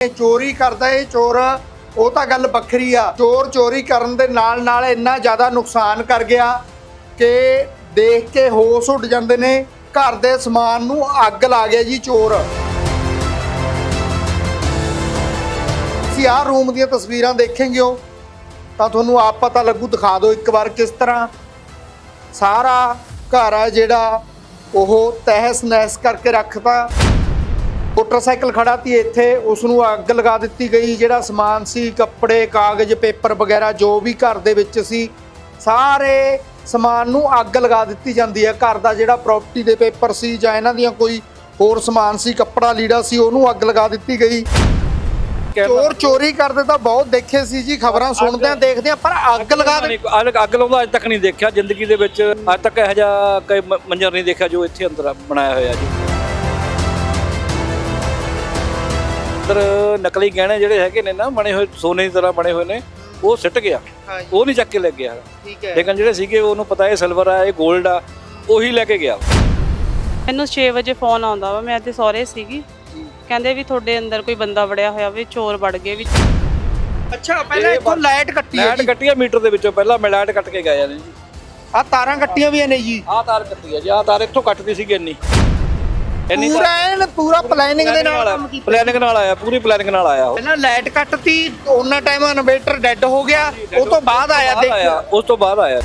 ਇਹ ਚੋਰੀ ਕਰਦਾ ਇਹ ਚੋਰ, ਉਹ ਤਾਂ ਗੱਲ ਵੱਖਰੀ ਆ। ਚੋਰ ਚੋਰੀ ਕਰਨ ਦੇ ਨਾਲ ਨਾਲ ਇੰਨਾ ਜ਼ਿਆਦਾ ਨੁਕਸਾਨ ਕਰ ਗਿਆ ਕਿ ਦੇਖ ਕੇ ਹੋਸ਼ ਉੱਡ ਜਾਂਦੇ ਨੇ, ਘਰ ਦੇ ਸਮਾਨ ਨੂੰ ਅੱਗ ਲਾ ਗਿਆ ਜੀ ਚੋਰ। ਤੁਸੀਂ ਆਹ ਰੂਮ ਦੀਆਂ ਤਸਵੀਰਾਂ ਦੇਖेंगे ਹੋ ਤਾਂ ਤੁਹਾਨੂੰ ਆਪ ਪਤਾ ਲੱਗੂ, ਦਿਖਾ ਦਿਓ ਇੱਕ ਵਾਰ ਕਿਸ ਤਰ੍ਹਾਂ। ਸਾਰਾ ਘਰ ਆ ਜਿਹੜਾ ਉਹ ਤਹਿਸ ਨਹਿਸ ਕਰਕੇ ਰੱਖਤਾ। ਮੋਟਰਸਾਈਕਲ ਖੜਾ ਸੀ ਇੱਥੇ ਉਸ ਨੂੰ ਅੱਗ ਲਗਾ ਦਿੱਤੀ ਗਈ ਜਿਹੜਾ ਸਮਾਨ ਸੀ ਕੱਪੜੇ ਕਾਗਜ਼ ਪੇਪਰ ਵਗੈਰਾ ਜੋ ਵੀ ਘਰ ਦੇ ਵਿੱਚ ਸੀ ਸਾਰੇ ਸਮਾਨ ਨੂੰ ਅੱਗ ਲਗਾ ਦਿੱਤੀ ਜਾਂਦੀ ਹੈ। ਘਰ ਦਾ ਜਿਹੜਾ ਪ੍ਰਾਪਰਟੀ ਦੇ ਪੇਪਰ ਸੀ ਜਾਂ ਇਹਨਾਂ ਦੀਆਂ ਕੋਈ ਹੋਰ ਸਮਾਨ ਸੀ ਕੱਪੜਾ ਲੀੜਾ ਸੀ ਉਹਨੂੰ ਅੱਗ ਲਗਾ ਦਿੱਤੀ ਗਈ। ਚੋਰ ਚੋਰੀ ਕਰਦੇ ਤਾਂ ਬਹੁਤ ਦੇਖੇ ਸੀ ਜੀ ਖਬਰਾਂ ਸੁਣਦੇ ਆ ਦੇਖਦੇ ਆ ਪਰ ਅੱਗ ਲਗਾ ਦੇ ਅੱਗ ਅੱਗ ਲਾਉਂਦਾ ਅੱਜ ਤੱਕ ਨਹੀਂ ਦੇਖਿਆ। ਜ਼ਿੰਦਗੀ ਦੇ ਵਿੱਚ ਅੱਜ ਤੱਕ ਇਹੋ ਜਿਹਾ ਕੋਈ ਮੰਜ਼ਰ ਨਹੀਂ ਦੇਖਿਆ ਜੋ ਇੱਥੇ ਅੰਦਰ ਬਣਾਇਆ ਹੋਇਆ ਜੀ। ਅੰਦਰ ਨਕਲੀ ਗਹਿਣੇ ਜਿਹੜੇ ਹੈਗੇ ਨੇ ਨਾ ਬਣੇ ਹੋਏ ਸੋਨੇ ਦੀ ਤਰ੍ਹਾਂ ਬਣੇ ਹੋਏ ਨੇ ਉਹ ਸਿੱਟ ਗਿਆ। ਹਾਂਜੀ। ਉਹ ਨਹੀਂ ਚੱਕ ਕੇ ਲੈ ਗਿਆ। ਠੀਕ ਹੈ। ਲੇਕਿਨ ਜਿਹੜੇ ਸੀਗੇ ਉਹਨੂੰ ਪਤਾ ਇਹ ਸਿਲਵਰ ਆ ਇਹ 골ਡ ਆ ਉਹੀ ਲੈ ਕੇ ਗਿਆ। ਮੈਨੂੰ 6 ਵਜੇ ਫੋਨ ਆਉਂਦਾ ਵਾ ਮੈਂ ਤੇ ਸਹੁਰੇ ਸੀਗੀ। ਕਹਿੰਦੇ ਵੀ ਤੁਹਾਡੇ ਅੰਦਰ ਕੋਈ ਬੰਦਾ ਵੜਿਆ ਹੋਇਆ ਵੀ ਚੋਰ ਵੜ ਗਏ ਵੀ। ਅੱਛਾ ਪਹਿਲਾਂ ਇੱਥੋਂ ਲਾਈਟ ਕੱਟੀ ਹੈ ਲਾਈਟ ਕੱਟੀ ਆ ਮੀਟਰ ਦੇ ਵਿੱਚੋਂ ਪਹਿਲਾਂ ਮੈਂ ਲਾਈਟ ਕੱਟ ਕੇ ਗਏ ਨੇ ਜੀ। ਆ ਤਾਰਾਂ ਕੱਟੀਆਂ ਵੀ ਨੇ ਜੀ। ਆਹ ਤਾਰ ਕੱਟੀ ਆ ਜੀ ਆਹ ਤਾਰ ਇੱਥੋਂ ਕੱਟਦੀ ਸੀਗੀ ਇੰਨੀ। ਇੰਨੀ ਪੂਰਾ ਐਨ ਪੂਰਾ ਪਲੈਨਿੰਗ ਦੇ ਨਾਲ ਕੰਮ ਕੀਤਾ। ਪਲੈਨਿੰਗ ਨਾਲ ਆਇਆ ਪੂਰੀ ਪਲੈਨਿੰਗ ਨਾਲ ਆਇਆ ਉਹ। ਪਹਿਲਾਂ ਲਾਈਟ ਕੱਟਤੀ ਉਹਨਾਂ ਟਾਈਮ ਇਨਵੇਟਰ ਡੈੱਡ ਹੋ ਗਿਆ ਉਹ ਤੋਂ ਬਾਅਦ ਆਇਆ ਬਾਅਦ ਦੇਖਿਆ ਉਸ ਤੋਂ ਬਾਅਦ ਆਇਆ।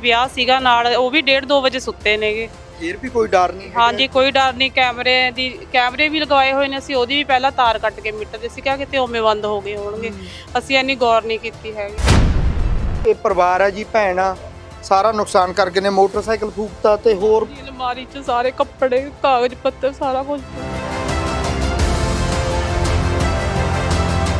ਵਿਆਹ ਸੀਗਾ ਨਾਲ ਉਹ ਵੀ 1.5 2 ਵਜੇ ਸੁੱਤੇ ਨੇਗੇ। ਫੇਰ ਵੀ ਕੋਈ ਡਰ ਨਹੀਂ ਹਾਂਜੀ ਕੋਈ ਡਰ ਨਹੀਂ ਕੈਮਰੇ ਦੀ ਕੈਮਰੇ ਵੀ ਲਗਵਾਏ ਹੋਏ ਨੇ ਅਸੀਂ ਉਹਦੀ ਵੀ ਪਹਿਲਾਂ ਤਾਰ ਕੱਟ ਕੇ ਮੀਟਰ ਦੇ ਸੀ ਕਿਹਾ ਕਿਤੇ ਉਵੇਂ ਬੰਦ ਹੋ ਗਏ ਹੋਣਗੇ। ਅਸੀਂ ਇੰਨੀ ਗੌਰ ਨਹੀਂ ਕੀਤੀ ਹੈਗੀ। ਇਹ ਪਰਿਵਾਰ ਆ ਜੀ ਭੈਣ ਆ ਸਾਰਾ ਨੁਕਸਾਨ ਕਰ ਗਏ ਨੇ ਮੋਟਰਸਾਈਕਲ ਫੂਕਤਾ ਤੇ ਹੋਰ ਅਲਮਾਰੀ 'ਚ ਸਾਰੇ ਕੱਪੜੇ ਕਾਗਜ਼ ਪੱਤਰ ਸਾਰਾ ਕੁਝ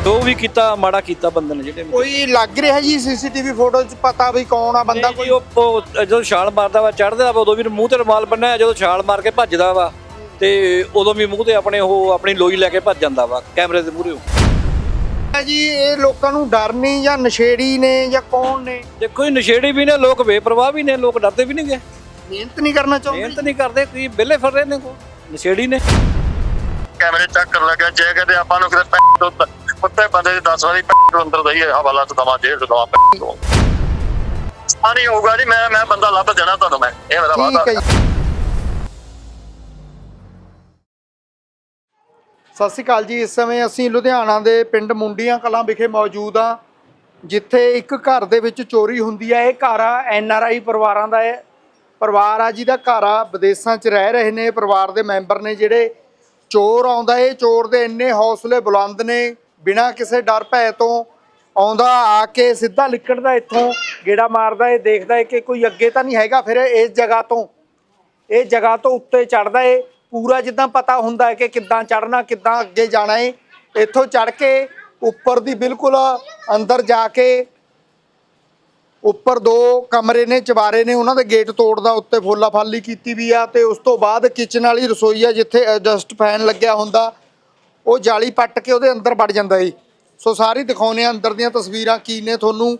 ਜੋ ਵੀ ਕੀਤਾ ਮਾੜਾ ਕੀਤਾ ਬੰਦੇ ਨੇ ਜਿਹੜੇ ਕੋਈ ਲੱਗ ਰਿਹਾ ਜੀ ਸੀਸੀਟੀਵੀ ਫੋਟੋ 'ਚ ਪਤਾ ਵੀ ਕੌਣ ਆ ਬੰਦਾ ਕੋਈ? ਉਹ ਉਹ ਜਦੋਂ ਛਾਲ ਮਾਰਦਾ ਵਾ ਚੜਦਾ ਵਾ ਉਦੋਂ ਵੀ ਮੂੰਹ ਤੇ ਰੁਮਾਲ ਬੰਨਿਆ ਜਦੋਂ ਛਾਲ ਮਾਰ ਕੇ ਭੱਜਦਾ ਵਾ ਤੇ ਉਦੋਂ ਵੀ ਮੂੰਹ ਤੇ ਆਪਣੇ ਉਹ ਆਪਣੀ ਲੋਈ ਲੈ ਕੇ ਭੱਜ ਜਾਂਦਾ ਵਾ ਕੈਮਰੇ ਦੇ ਮੂਹਰੇ। ਕੋਈ ਜੀ ਇਹ ਲੋਕਾਂ ਨੂੰ ਡਰ ਨਹੀਂ ਜਾਂ ਨਸ਼ੇੜੀ ਨੇ ਜਾਂ ਕੌਣ ਨੇ? ਦੇਖੋ ਜੀ ਨਸ਼ੇੜੀ ਵੀ ਨੇ ਲੋਕ ਬੇਪਰਵਾਹ ਵੀ ਨੇ ਲੋਕ ਡਰਦੇ ਵੀ ਨਹੀਂ ਗਏ ਮਿਹਨਤ ਨਹੀਂ ਕਰਨਾ ਚਾਹੁੰਦੇ? ਮਿਹਨਤ ਨਹੀਂ ਕਰਦੇ ਕੋਈ ਵਿਹਲੇ ਫਿਰ ਰਹੇ ਨੇ ਕੋ ਨਸ਼ੇੜੀ ਨੇ। ਕੈਮਰੇ ਚੈੱਕ ਕਰ ਲੱਗਾ ਜੇ ਕਦੇ ਆਪਾਂ ਨੂੰ ਕਿਤੇ ਪੈਂਟ ਤੋਂ ਤ- ਕੁੱਤੇ ਬੰਦੇ ਦੇ 10 ਵਾਰੀ ਪੈਂਟ ਤੋਂ ਅੰਦਰ ਦਈਏ ਹਵਾਲਾ ਤੋਂ ਦਵਾ ਤੋਂ ਦਵਾ ਪੈਂਟ ਤੋਂ ਆ ਨਹੀਂ ਹੋਊਗਾ ਜੀ ਮੈਂ ਮੈਂ ਬੰਦਾ ਲੱਭ ਦੇਣਾ ਤੁਹਾਨੂੰ ਮੈਂ ਇਹ ਮੇਰਾ ਵਾਅਦਾ। ਠੀਕ ਹੈ ਜੀ। ਸਤਿ ਸ਼੍ਰੀ ਅਕਾਲ ਜੀ ਇਸ ਸਮੇਂ ਅਸੀਂ ਲੁਧਿਆਣਾ ਦੇ ਪਿੰਡ ਮੁੰਡੀਆਂ ਕਲਾਂ ਵਿਖੇ ਮੌਜੂਦ ਹਾਂ ਜਿੱਥੇ ਇੱਕ ਘਰ ਦੇ ਵਿੱਚ ਚੋਰੀ ਹੁੰਦੀ ਹੈ ਇਹ ਘਰ ਆ ਐਨ ਆਰ ਆਈ ਪਰਿਵਾਰਾਂ ਦਾ ਹੈ। ਪਰਿਵਾਰ ਆ ਜਿਹਦਾ ਘਰ ਆ, ਵਿਦੇਸ਼ਾਂ 'ਚ ਰਹਿ ਰਹੇ ਨੇ, ਪਰਿਵਾਰ ਦੇ ਮੈਂਬਰ ਨੇ ਜਿਹੜੇ ਚੋਰ ਆਉਂਦਾ, ਇਹ ਚੋਰ ਦੇ ਇੰਨੇ ਹੌਸਲੇ ਬੁਲੰਦ ਨੇ, ਬਿਨਾਂ ਕਿਸੇ ਡਰ ਭੈ ਤੋਂ ਆਉਂਦਾ, ਆ ਕੇ ਸਿੱਧਾ ਲਿਕੜਦਾ ਇੱਥੋਂ, ਗੇੜਾ ਮਾਰਦਾ, ਇਹ ਦੇਖਦਾ ਹੈ ਕਿ ਕੋਈ ਅੱਗੇ ਤਾਂ ਨਹੀਂ ਹੈਗਾ, ਫਿਰ ਇਸ ਜਗ੍ਹਾ ਤੋਂ, ਇਹ ਜਗ੍ਹਾ ਤੋਂ ਉੱਤੇ ਚੜਦਾ ਏ, ਪੂਰਾ ਜਿੱਦਾਂ ਪਤਾ ਹੁੰਦਾ ਹੈ ਕਿ ਕਿੱਦਾਂ ਚੜਨਾ ਕਿੱਦਾਂ ਅੱਗੇ ਜਾਣਾ ਏ, ਇੱਥੋਂ ਚੜ ਕੇ ਉੱਪਰ ਦੀ ਬਿਲਕੁਲ ਅੰਦਰ ਜਾ ਕੇ ਉੱਪਰ ਦੋ ਕਮਰੇ ਨੇ ਚਵਾਰੇ ਨੇ, ਉਹਨਾਂ ਦੇ ਗੇਟ ਤੋੜਦਾ ਉੱਤੇ ਫੋਲਾ ਫਾਲੀ ਕੀਤੀ ਵੀ ਆ ਤੇ ਉਸ ਤੋਂ ਬਾਅਦ ਕਿਚਨ ਵਾਲੀ ਰਸੋਈ ਆ ਜਿੱਥੇ ਐਡਜਸਟ ਫੈਨ ਲੱਗਿਆ ਹੁੰਦਾ, ਉਹ ਜਾਲੀ ਪੱਟ ਕੇ ਉਹਦੇ ਅੰਦਰ ਵੜ ਜਾਂਦਾ ਏ ਸੋ ਸਾਰੀ ਦਿਖਾਉਨੇ ਆ ਅੰਦਰ ਦੀਆਂ ਤਸਵੀਰਾਂ ਕੀ ਨੇ ਤੁਹਾਨੂੰ।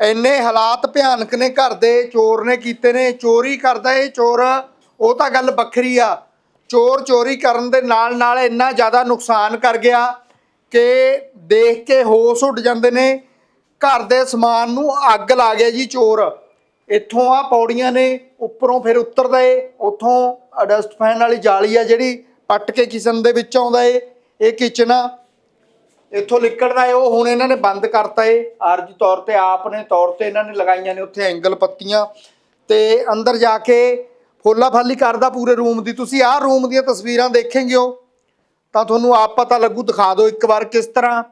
ਇੰਨੇ ਹਾਲਾਤ ਭਿਆਨਕ ਨੇ ਘਰ ਦੇ, ਚੋਰ ਨੇ ਕੀਤੇ ਨੇ, ਚੋਰੀ ਕਰਦਾ ਇਹ ਚੋਰ, ਉਹ ਤਾਂ ਗੱਲ ਵੱਖਰੀ ਆ। ਚੋਰ ਚੋਰੀ ਕਰਨ ਦੇ ਨਾਲ ਨਾਲ ਇੰਨਾ ਜ਼ਿਆਦਾ ਨੁਕਸਾਨ ਕਰ ਗਿਆ ਕਿ ਦੇਖ ਕੇ ਹੋਸ਼ ਉੱਡ ਜਾਂਦੇ ਨੇ। ਘਰ ਦੇ ਸਮਾਨ ਨੂੰ ਅੱਗ ਲਾ ਗਿਆ ਜੀ ਚੋਰ। ਇੱਥੋਂ ਆ ਪੌੜੀਆਂ ਨੇ, ਉੱਪਰੋਂ ਫਿਰ ਉਤਰਦਾ ਏ। ਉੱਥੋਂ ਡਸਟ ਫੈਨ ਵਾਲੀ ਜਾਲੀ ਆ ਜਿਹੜੀ, ਪੱਟ ਕੇ ਕਿਚਨ ਦੇ ਵਿੱਚ ਆਉਂਦਾ ਏ। ਇਹ ਕਿਚਨ ਆ, ਇੱਥੋਂ ਨਿਕਲਦਾ ਏ। ਉਹ ਹੁਣ ਇਹਨਾਂ ਨੇ ਬੰਦ ਕਰਤਾ ਏ। ਆਰਜੀ ਤੌਰ ਤੇ ਆਪ ਨੇ ਤੌਰ ਤੇ ਇਹਨਾਂ ਨੇ ਲਗਾਈਆਂ ਨੇ ਉੱਥੇ ਐਂਗਲ ਪੱਤੀਆਂ। ਤੇ ਅੰਦਰ ਜਾ ਕੇ ਫੋਲਾ ਫਾਲੀ ਕਰਦਾ ਪੂਰੇ ਰੂਮ ਦੀ। ਤੁਸੀਂ ਆਹ ਰੂਮ ਦੀਆਂ ਤਸਵੀਰਾਂ ਦੇਖेंगे ਹੋ ਤਾਂ ਤੁਹਾਨੂੰ ਆਪ ਪਤਾ ਲੱਗੂ, ਦਿਖਾ ਦਿਓ ਇੱਕ ਵਾਰ ਕਿਸ ਤਰ੍ਹਾਂ।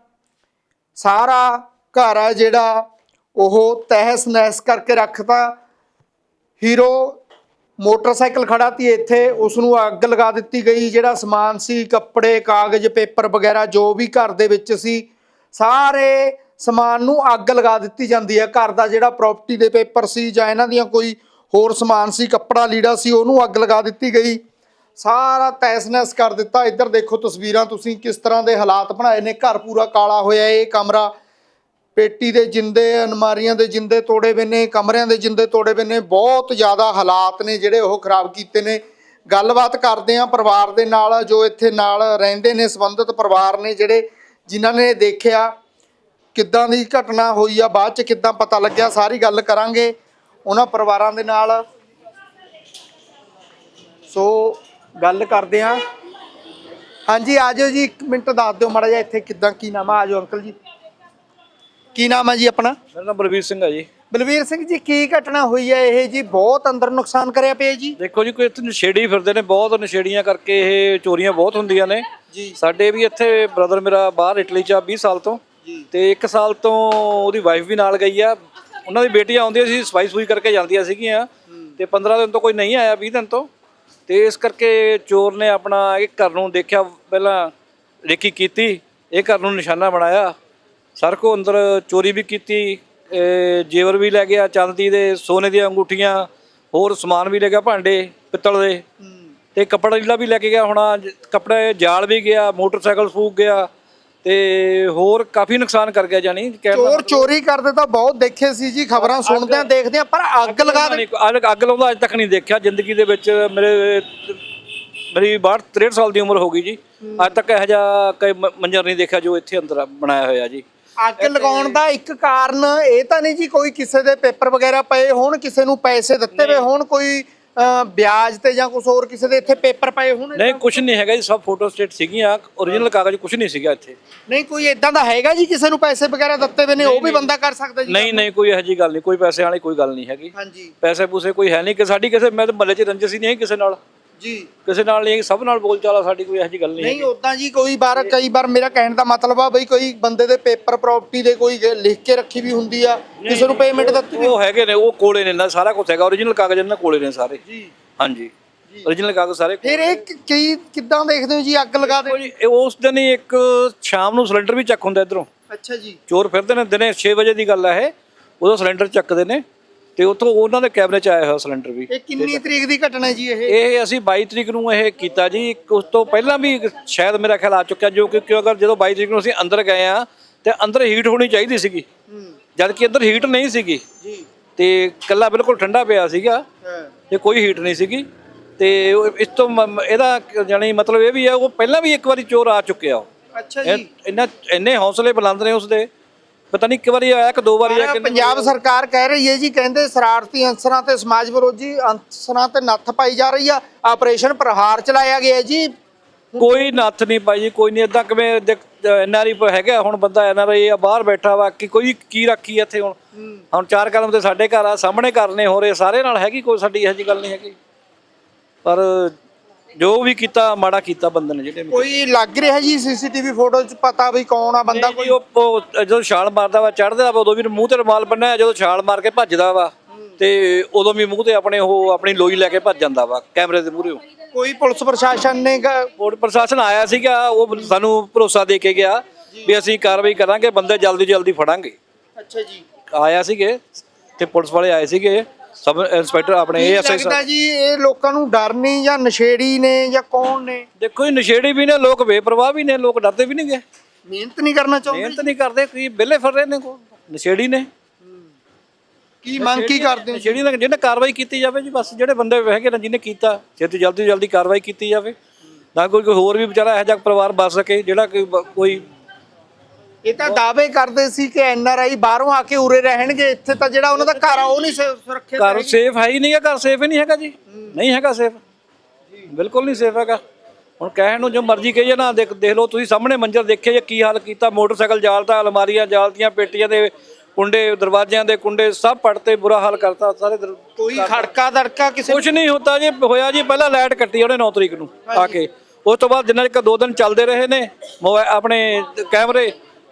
ਸਾਰਾ ਘਰ ਆ ਜਿਹੜਾ ਉਹ ਤਹਿਸ ਨਹਿਸ ਕਰਕੇ ਰੱਖਤਾ। ਹੀਰੋ ਮੋਟਰਸਾਈਕਲ ਖੜਾ ਤੀ ਇੱਥੇ ਉਸ ਨੂੰ ਅੱਗ ਲਗਾ ਦਿੱਤੀ ਗਈ। ਜਿਹੜਾ ਸਮਾਨ ਸੀ, ਕੱਪੜੇ, ਕਾਗਜ਼, ਪੇਪਰ ਵਗੈਰਾ ਜੋ ਵੀ ਘਰ ਦੇ ਵਿੱਚ ਸੀ, ਸਾਰੇ ਸਮਾਨ ਨੂੰ ਅੱਗ ਲਗਾ ਦਿੱਤੀ ਜਾਂਦੀ ਹੈ। ਘਰ ਦਾ ਜਿਹੜਾ ਪ੍ਰਾਪਰਟੀ ਦੇ ਪੇਪਰ ਸੀ ਜਾਂ ਇਹਨਾਂ ਦੀਆਂ ਕੋਈ ਹੋਰ ਸਮਾਨ ਸੀ, ਕੱਪੜਾ ਲੀੜਾ ਸੀ, ਉਹਨੂੰ ਅੱਗ ਲਗਾ ਦਿੱਤੀ ਗਈ। ਸਾਰਾ ਤੈਸ-ਨੈਸ ਕਰ ਦਿੱਤਾ। ਇੱਧਰ ਦੇਖੋ ਤਸਵੀਰਾਂ ਤੁਸੀਂ, ਕਿਸ ਤਰ੍ਹਾਂ ਦੇ ਹਾਲਾਤ ਬਣਾਏ ਨੇ। ਘਰ ਪੂਰਾ ਕਾਲਾ ਹੋਇਆ, ਇਹ ਕਮਰਾ ਪੇਟੀ ਦੇ ਜਿੰਦੇ ਅਨਮਾਰੀਆਂ ਦੇ ਜਿੰਦੇ ਤੋੜੇ ਵੇ ਨੇ, ਕਮਰਿਆਂ ਦੇ ਜਿੰਦੇ ਤੋੜੇ ਵੇ ਨੇ, ਬਹੁਤ ਜ਼ਿਆਦਾ ਹਾਲਾਤ ਨੇ ਜਿਹੜੇ ਉਹ ਖਰਾਬ ਕੀਤੇ ਨੇ। ਗੱਲਬਾਤ ਕਰਦੇ ਆ ਪਰਿਵਾਰ ਦੇ ਨਾਲ, ਜੋ ਇੱਥੇ ਨਾਲ ਰਹਿੰਦੇ ਨੇ, ਸੰਬੰਧਿਤ ਪਰਿਵਾਰ ਨੇ ਜਿਹੜੇ, ਜਿਨ੍ਹਾਂ ਨੇ ਦੇਖਿਆ ਕਿੱਦਾਂ ਦੀ ਘਟਨਾ ਹੋਈ ਆ, ਬਾਅਦ ਚ ਕਿੱਦਾਂ ਪਤਾ ਲੱਗਿਆ, ਸਾਰੀ ਗੱਲ ਕਰਾਂਗੇ ਉਹਨਾਂ ਪਰਿਵਾਰਾਂ ਦੇ ਨਾਲ। ਸੋ ਗੱਲ ਕਰਦੇ ਆ ਹਾਂਜੀ ਆਜੋ ਜੀ 1 ਮਿੰਟ ਦੱਸ ਦਿਓ ਮਾੜਾ ਜਿਹਾ ਇੱਥੇ ਕਿੱਦਾਂ ਕੀ ਨਾਮ ਆ। ਆਜੋ ਅੰਕਲ ਜੀ। ਕੀ ਨਾਮ ਹੈ ਜੀ ਆਪਣਾ? ਮੇਰਾ ਨਾਮ ਬਲਵੀਰ ਸਿੰਘ ਹੈ ਜੀ। ਬਲਵੀਰ ਸਿੰਘ ਜੀ ਕੀ ਘਟਨਾ ਹੋਈ ਹੈ? ਇਹ ਜੀ ਬਹੁਤ ਅੰਦਰ ਨੁਕਸਾਨ ਕਰਿਆ ਪਿਆ ਜੀ? ਦੇਖੋ ਜੀ ਕੋਈ ਇੱਥੇ ਨਸ਼ੇੜੀ ਫਿਰਦੇ ਨੇ ਬਹੁਤ ਨਸ਼ੇੜੀਆਂ ਕਰਕੇ ਇਹ ਚੋਰੀਆਂ ਬਹੁਤ ਹੁੰਦੀਆਂ ਨੇ। ਜੀ। ਸਾਡੇ ਵੀ ਇੱਥੇ ਬ੍ਰਦਰ ਮੇਰਾ ਬਾਹਰ ਇਟਲੀ ਚ ਆ 20 ਸਾਲ ਤੋਂ। ਜੀ। ਤੇ 1 ਸਾਲ ਤੋਂ ਉਹਦੀ ਵਾਈਫ ਵੀ ਨਾਲ ਗਈ ਆ। ਉਹਨਾਂ ਦੀ ਬੇਟੀਆਂ ਆਉਂਦੀਆਂ ਸੀ ਸਫ਼ਾਈ ਸੂਈ ਕਰਕੇ ਜਾਂਦੀਆਂ ਸੀਗੀਆਂ। ਤੇ 15 ਦਿਨ ਤੋਂ ਕੋਈ ਨਹੀਂ ਆਇਆ 20 ਦਿਨ ਤੋਂ। ਤੇ ਇਸ ਕਰਕੇ ਚੋਰ ਨੇ ਆਪਣਾ ਇਹ ਘਰ ਨੂੰ ਦੇਖਿਆ ਪਹਿਲਾਂ ਰੇਕੀ ਕੀਤੀ ਇਹ ਘਰ ਨੂੰ ਨਿਸ਼ਾਨਾ ਬਣਾਇਆ। ਸਰ ਕੋ ਅੰਦਰ ਚੋਰੀ ਵੀ ਕੀਤੀ ਜੇਵਰ ਵੀ ਲੈ ਗਿਆ ਚਾਂਦੀ ਦੇ ਸੋਨੇ ਦੀਆਂ ਅੰਗੂਠੀਆਂ ਹੋਰ ਸਮਾਨ ਵੀ ਲੈ ਗਿਆ ਭਾਂਡੇ ਪਿੱਤਲ ਦੇ। ਤੇ ਕੱਪੜਾ ਲੀੜਾ ਵੀ ਲੈ ਕੇ ਗਿਆ ਹੋਣਾ ਕੱਪੜੇ ਜਾਲ ਵੀ ਗਿਆ ਮੋਟਰਸਾਈਕਲ ਫੂਕ ਗਿਆ ਤੇ ਹੋਰ ਕਾਫੀ ਨੁਕਸਾਨ ਕਰ ਗਿਆ ਜਾਨੀ ਚੋਰ ਚੋਰੀ ਕਰਦੇ ਤਾਂ ਬਹੁਤ ਦੇਖੇ ਸੀ ਜੀ ਖਬਰਾਂ ਸੁਣਦੇ ਆ ਦੇਖਦੇ ਆ ਪਰ ਅੱਗ ਲਗਾ ਅੱਗ- ਲਾਉਂਦਾ ਅੱਜ ਤੱਕ ਨਹੀਂ ਦੇਖਿਆ ਜ਼ਿੰਦਗੀ ਦੇ ਵਿੱਚ ਮੇਰੇ ਮੇਰੀ 62 63 ਸਾਲ ਦੀ ਉਮਰ ਹੋ ਗਈ ਜੀ। ਅੱਜ ਤੱਕ ਇਹੋ ਜਿਹਾ ਕੋਈ ਮੰਜ਼ਰ ਨਹੀਂ ਦੇਖਿਆ ਜੋ ਇੱਥੇ ਅੰਦਰ ਬਣਾਇਆ ਹੋਇਆ ਜੀ। ਅੱਗ ਲਗਾਉਣ ਦਾ ਇੱਕ ਕਾਰਨ ਇਹ ਤਾਂ ਨਹੀਂ ਜੀ ਕੋਈ ਕਿਸੇ ਦੇ ਪੇਪਰ ਵਗੈਰਾ ਪਏ ਹੋਣ ਕਿਸੇ ਨੂੰ ਪੈਸੇ ਦਿੱਤੇ ਹੋਏ ਹੋਣ ਕੋਈ ਅਹ, ਵਿਆਜ ਤੇ ਜਾਂ ਕੁਝ ਹੋਰ ਕਿਸੇ ਦੇ ਇੱਥੇ ਪੇਪਰ ਪਏ ਹੋਣ ਨਹੀਂ ਕੁਝ ਨਹੀਂ ਹੈਗਾ ਜੀ ਸਭ ਫੋਟੋ ਸਟੇਟ ਸੀਗੀਆਂ ਓਰੀਜਨਲ ਕਾਗਜ਼ ਕੁਝ ਨਹੀਂ ਸੀਗਾ ਇੱਥੇ। ਨਹੀਂ ਕੋਈ ਇਦਾਂ ਦਾ ਹੈਗਾ ਜੀ ਕਿਸੇ ਨੂੰ ਪੈਸੇ ਵਗੈਰਾ ਦਿੱਤੇ ਹੋਏ ਨੇ ਉਹ ਵੀ ਬੰਦਾ ਕਰ ਸਕਦਾ ਜੀ। ਨਹੀਂ ਨਹੀਂ ਕੋਈ ਇਹੋ ਜਿਹੀ ਗੱਲ ਨਹੀਂ ਕੋਈ ਪੈਸੇ ਵਾਲੀ ਕੋਈ ਗੱਲ ਨਹੀਂ ਹੈਗੀ। ਹਾਂਜੀ। ਪੈਸੇ ਪੂਸੇ ਕੋਈ ਹੈ ਨਹੀਂ ਕਿ ਸਾਡੀ ਕਿਸੇ ਮੈਂ ਤਾਂ ਮੱਲੇ 'ਚ ਰੰਜਸ ਹੀ ਨਹੀਂ ਹੈ ਕਿਸੇ ਨਾਲ। ਜੀ। ਕਿਸੇ ਨਾਲ ਨਹੀਂ ਸਭ ਨਾਲ ਬੋਲ ਚਾਲਾ ਸਾਡੀ ਕੋਈ ਇਹੋ ਜਿਹੀ ਗੱਲ ਨਹੀਂ ਨਹੀਂ ਉਦਾਂ ਜੀ ਕੋਈ ਵਾਰ ਕਈ ਵਾਰ ਮੇਰਾ ਕਹਿਣ ਦਾ ਮਤਲਬ ਆ ਬਈ ਕੋਈ ਬੰਦੇ ਦੇ ਪੇਪਰ ਪ੍ਰਾਪਰਟੀ ਦੇ ਕੋਈ ਲਿਖ ਕੇ ਰੱਖੀ ਵੀ ਹੁੰਦੀ ਆ ਕਿਸੇ ਨੂੰ ਪੇਮੈਂਟ ਦਿੱਤੀ ਵੀ ਉਹ ਹੈਗੇ ਨੇ ਉਹ ਕੋਲੇ ਨੇ ਨਾ ਸਾਰਾ ਕੁਝ ਹੈਗਾ ਓਰੀਜਨਲ ਕਾਗਜ਼ ਇਹਨਾਂ ਕੋਲੇ ਨੇ ਸਾਰੇ। ਜੀ। ਹਾਂਜੀ। ਓਰੀਜਨਲ ਕਾਗਜ਼ ਸਾਰੇ ਕੋਲ। ਫਿਰ ਇਹ ਕਿ- ਕੀ ਕਿੱਦਾਂ ਦੇਖਦੇ ਹੋ ਜੀ ਅੱਗ ਲਗਾ ਦੇ ਜੀ, ਇਹ ਉਸ ਦਿਨ ਹੀ ਇੱਕ ਸ਼ਾਮ ਨੂੰ ਸਿਲੰਡਰ ਵੀ ਚੱਕ ਹੁੰਦਾ ਇਧਰੋਂ। ਅੱਛਾ ਜੀ। ਚੋਰ ਫਿਰਦੇ ਨੇ ਦਿਨੇ 6 ਵਜੇ ਦੀ ਗੱਲ ਹੈ ਇਹ ਉਦੋਂ ਸਿਲੰਡਰ ਚੱਕਦੇ ਨੇ। ਤੇ ਉੱਥੋਂ ਉਹਨਾਂ ਦੇ ਕੈਮਰੇ 'ਚ ਆਇਆ ਹੋਇਆ ਸਿਲੰਡਰ ਵੀ। ਇਹ ਕਿੰਨੀ ਤਰੀਕ ਦੀ ਘਟਨਾ ਹੈ ਜੀ ਇਹ? ਇਹ ਅਸੀਂ 22 ਤਰੀਕ ਨੂੰ ਇਹ ਕੀਤਾ ਜੀ। ਇੱਕ ਉਸ ਤੋਂ ਪਹਿਲਾਂ ਵੀ ਸ਼ਾਇਦ ਮੇਰਾ ਖਿਆਲ ਆ ਚੁੱਕਿਆ ਜੋ ਕਿ ਕਿਉਂ ਅਗਰ ਜਦੋਂ 22 ਤਰੀਕ ਨੂੰ ਅਸੀਂ ਅੰਦਰ ਗਏ ਆ ਤੇ ਅੰਦਰ ਹੀਟ ਹੋਣੀ ਚਾਹੀਦੀ ਸੀਗੀ। ਜਦ ਕਿ ਅੰਦਰ ਹੀਟ ਨਹੀਂ ਸੀਗੀ। ਜੀ। ਤੇ ਕੱਲਾ ਬਿਲਕੁਲ ਠੰਡਾ ਪਿਆ ਸੀਗਾ। ਤੇ ਕੋਈ ਹੀਟ ਨਹੀਂ ਸੀਗੀ। ਤੇ ਇਸ ਤੋਂ ਇਹਦਾ ਜਾਨੀ ਮਤਲਬ ਇਹ ਵੀ ਹੈ ਉਹ ਪਹਿਲਾਂ ਵੀ ਇੱਕ ਵਾਰੀ ਚੋਰ ਆ ਚੁੱਕਿਆ। ਅੱਛਾ ਜੀ। ਇੰਨਾ ਇੰਨੇ ਹੌਸਲੇ ਬੁਲੰਦ ਨੇ ਉਸਦੇ। ਪਤਾ ਨਹੀਂ ਇੱਕ ਵਾਰੀ ਆਇਆ ਕਿ ਦੋ ਵਾਰੀ ਆਇਆ ਕਿ ਪੰਜਾਬ ਸਰਕਾਰ ਕਹਿ ਰਹੀ ਹੈ ਜੀ ਕਹਿੰਦੇ ਸ਼ਰਾਰਤੀ ਅੰਸਰਾਂ ਤੇ ਸਮਾਜ ਵਿਰੋਧੀ ਅੰਸਰਾਂ ਤੇ ਨੱਥ ਪਾਈ ਜਾ ਰਹੀ ਆ ਆਪਰੇਸ਼ਨ ਪ੍ਰਹਾਰ ਚਲਾਇਆ ਗਿਆ ਜੀ। ਕੋਈ ਨੱਥ ਨਹੀਂ ਪਾਈ ਜੀ ਕੋਈ ਨਹੀਂ ਇਦਾਂ ਕਿਵੇਂ ਐਨਆਰਆਈ ਹੈਗਾ ਹੁਣ ਬੰਦਾ ਐਨਆਰਆਈ ਆ ਬਾਹਰ ਬੈਠਾ ਵਾ ਕਿ ਕੋਈ ਕੀ ਰੱਖੀ ਇੱਥੇ ਹੁਣ? ਹੁਣ ਚਾਰ ਕਦਮ ਤੇ ਸਾਡੇ ਘਰ ਆ ਸਾਹਮਣੇ ਕਰਨੇ ਹੋ ਰਹੇ ਸਾਰੇ ਨਾਲ ਹੈਗੀ ਕੋਈ ਸਾਡੀ ਇਹੋ ਜਿਹੀ ਗੱਲ ਨਹੀਂ ਹੈਗੀ? ਪਰ ਜੋ ਵੀ ਕੀਤਾ ਮਾੜਾ ਕੀਤਾ ਬੰਦੇ ਨੇ ਜਿਹੜੇ ਵੀ ਕੋਈ ਲੱਗ ਰਿਹਾ ਜੀ ਸੀਸੀਟੀਵੀ ਫੋਟੋ 'ਚ ਪਤਾ ਵੀ ਕੌਣ ਆ ਬੰਦਾ ਕੋਈ? ਉਹ ਉਹ ਜਦੋਂ ਛਾਲ ਮਾਰਦਾ ਵਾ ਚੜਦਾ ਵਾ ਉਦੋਂ ਵੀ ਮੂੰਹ ਤੇ ਰੁਮਾਲ ਬੰਨਿਆ ਜਦੋਂ ਛਾਲ ਮਾਰ ਕੇ ਭੱਜਦਾ ਵਾ ਤੇ ਉਦੋਂ ਵੀ ਮੂੰਹ ਤੇ ਆਪਣੇ ਉਹ ਆਪਣੀ ਲੋਈ ਲੈ ਕੇ ਭੱਜ ਜਾਂਦਾ ਵਾ ਕੈਮਰੇ ਦੇ ਮੂਹਰੇ। ਕੋਈ ਪੁਲਿਸ ਪ੍ਰਸ਼ਾਸਨ ਨੇ ਗ- ਪੁਲਿਸ ਪ੍ਰਸ਼ਾਸਨ ਆਇਆ ਸੀਗਾ ਉਹ ਸਾਨੂੰ ਭਰੋਸਾ ਦੇ ਕੇ ਗਿਆ ਵੀ ਅਸੀਂ ਕਾਰਵਾਈ ਕਰਾਂਗੇ ਬੰਦੇ ਜਲਦੀ ਜਲਦੀ ਫੜਾਂਗੇ। ਅੱਛਾ ਜੀ। ਆਇਆ ਸੀਗੇ ਤੇ ਪੁਲਿਸ ਵਾਲੇ ਆਏ ਸੀਗੇ ਸਬ ਇੰਸਪੈਕਟਰ ਆਪਣੇ ਕੀ ਏਐਸਆਈ ਲੱਗਦਾ ਜੀ ਇਹ ਲੋਕਾਂ ਨੂੰ ਡਰ ਨਹੀਂ ਜਾਂ ਨਸ਼ੇੜੀ ਨੇ ਜਾਂ ਕੌਣ ਨੇ? ਦੇਖੋ ਜੀ ਨਸ਼ੇੜੀ ਵੀ ਨੇ ਲੋਕ ਬੇਪਰਵਾਹ ਵੀ ਨੇ ਲੋਕ ਡਰਦੇ ਵੀ ਨਹੀਂਗੇ ਮਿਹਨਤ ਨਹੀਂ ਕਰਨਾ ਚਾਹੁੰਦੇ ਮਿਹਨਤ ਨਹੀਂ ਕਰਦੇ ਕੀ ਵਿਹਲੇ ਫਿਰ ਰਹੇ ਨੇ ਕੋ? ਨਸ਼ੇੜੀ ਨੇ। ਕੀ ਮੰਗ ਕੀ ਕਰਦੇ ਹੋ ਨਸ਼ੇੜੀ ਨੇ ਜਿਹਨੇ ਕਾਰਵਾਈ ਕੀਤੀ ਜਾਵੇ ਜੀ ਬਸ ਜਿਹੜੇ ਬੰਦੇ ਹੈਗੇ ਨੇ ਜਿਹਨੇ ਕੀਤਾ ਛੇਤੀ ਜਲਦੀ ਜਲਦੀ ਕਾਰਵਾਈ ਕੀਤੀ ਜਾਵੇ। ਤਾਂ ਕੋਈ ਕੋਈ ਹੋਰ ਵੀ ਵਿਚਾਰਾ ਇਹੋ ਜਿਹਾ ਪਰਿਵਾਰ ਬਚ ਸਕੇ ਜਿਹੜਾ ਕੋਈ ਬ- ਕੋਈ ਇਹ ਤਾਂ ਦਾਅਵੇ ਕਰਦੇ ਸੀ ਕਿ ਐਨਆਰਆਈ ਬਾਹਰੋਂ ਆ ਕੇ ਉਰੇ ਰਹਿਣਗੇ ਇੱਥੇ ਤਾਂ ਜਿਹੜਾ ਉਹਨਾਂ ਦਾ ਘਰ ਆ ਉਹ ਨਹੀਂ ਸੁਰੱਖਿਅਤ ਘਰ ਸੇਫ ਹੈ ਹੀ ਨਹੀਂਗਾ ਘਰ ਸੇਫ ਹੀ ਨਹੀਂ ਹੈਗਾ ਜੀ। ਨਹੀਂ ਹੈਗਾ ਸੇਫ। ਬਿਲਕੁਲ ਨਹੀਂ ਸੇਫ ਹੈਗਾ। ਹੁਣ ਕਹਿਣ ਨੂੰ ਜੋ ਮਰਜ਼ੀ ਕਹੀਏ ਨਾ ਦੇਖ ਦੇਖ ਲਓ ਤੁਸੀਂ ਸਾਹਮਣੇ ਮੰਜ਼ਰ ਦੇਖੇ ਜੇ ਕੀ ਹਾਲ ਕੀਤਾ ਮੋਟਰਸਾਈਕਲ ਜਾਲਤਾ ਅਲਮਾਰੀਆਂ ਜਾਲਤੀਆਂ ਪੇਟੀਆਂ ਦੇ ਕੁੰਡੇ ਦਰਵਾਜ਼ਿਆਂ ਦੇ ਕੁੰਡੇ ਸਭ ਪੜਤੇ ਬੁਰਾ ਹਾਲ ਕਰਤਾ ਸਾਰੇ ਕੋਈ ਖੜਕਾ ਦੜਕਾ ਕਿਸੇ ਕੁਛ ਨਹੀਂ ਹੁੰਦਾ ਜੀ ਹੋਇਆ ਜੀ ਪਹਿਲਾਂ ਲਾਈਟ ਕੱਟੀ ਉਹਨੇ 9 ਤਰੀਕ ਨੂੰ ਆ ਕੇ। ਉਸ ਤੋਂ ਬਾਅਦ ਜਿੰਨਾ ਚਿਰ ਦੋ ਦਿਨ ਚੱਲਦੇ ਰਹੇ ਨੇ ਆਪਣੇ ਕੈਮਰੇ